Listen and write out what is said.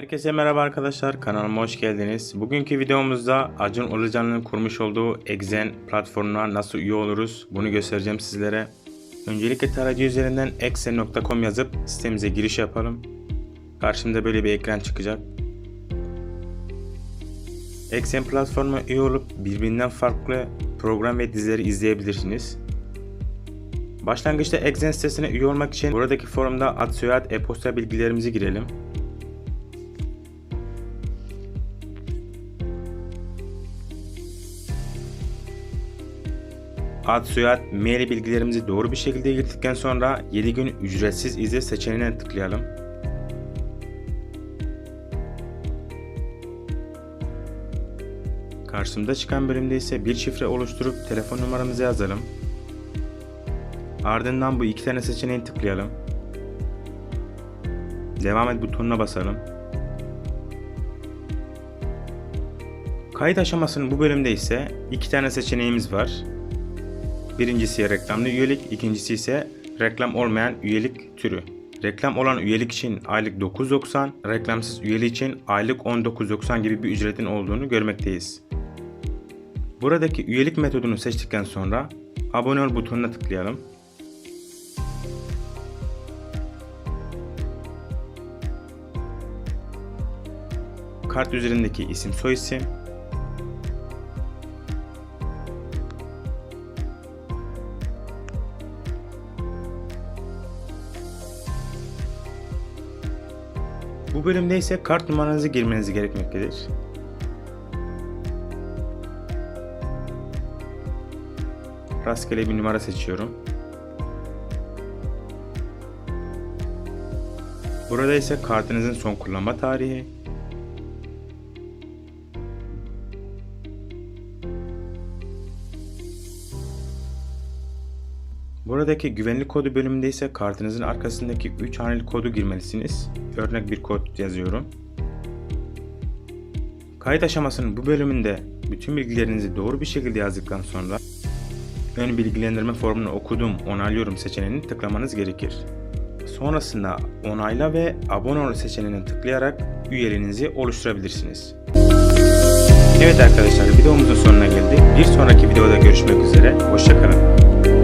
Herkese merhaba arkadaşlar kanalıma hoş geldiniz. Bugünkü videomuzda Acun Ilıcan'ın kurmuş olduğu Exen platformuna nasıl üye oluruz bunu göstereceğim sizlere. Öncelikle tarayıcı üzerinden exen.com yazıp sitemize giriş yapalım. Karşımda böyle bir ekran çıkacak. Exen platformuna üye olup birbirinden farklı program ve dizileri izleyebilirsiniz. Başlangıçta Exen sitesine üye olmak için buradaki forumda ad soyad e-posta bilgilerimizi girelim. Ad, soyad, mail bilgilerimizi doğru bir şekilde girdikten sonra 7 gün ücretsiz izle seçeneğine tıklayalım. Karşımda çıkan bölümde ise bir şifre oluşturup telefon numaramızı yazalım. Ardından bu iki tane seçeneği tıklayalım. Devam et butonuna basalım. Kayıt aşamasının bu bölümde ise iki tane seçeneğimiz var. Birincisi reklamlı üyelik, ikincisi ise reklam olmayan üyelik türü. Reklam olan üyelik için aylık 9.90, reklamsız üyelik için aylık 19.90 gibi bir ücretin olduğunu görmekteyiz. Buradaki üyelik metodunu seçtikten sonra abone ol butonuna tıklayalım. Kart üzerindeki isim soyisim, Bu bölümde ise kart numaranızı girmeniz gerekmektedir. Rastgele bir numara seçiyorum. Burada ise kartınızın son kullanma tarihi, Buradaki güvenlik kodu bölümünde ise kartınızın arkasındaki 3 haneli kodu girmelisiniz. Örnek bir kod yazıyorum. Kayıt aşamasının bu bölümünde bütün bilgilerinizi doğru bir şekilde yazdıktan sonra ön bilgilendirme formunu okudum, onaylıyorum seçeneğini tıklamanız gerekir. Sonrasında onayla ve abone ol seçeneğine tıklayarak üyeliğinizi oluşturabilirsiniz. Evet arkadaşlar videomuzun sonuna geldik. Bir sonraki videoda görüşmek üzere. Hoşçakalın.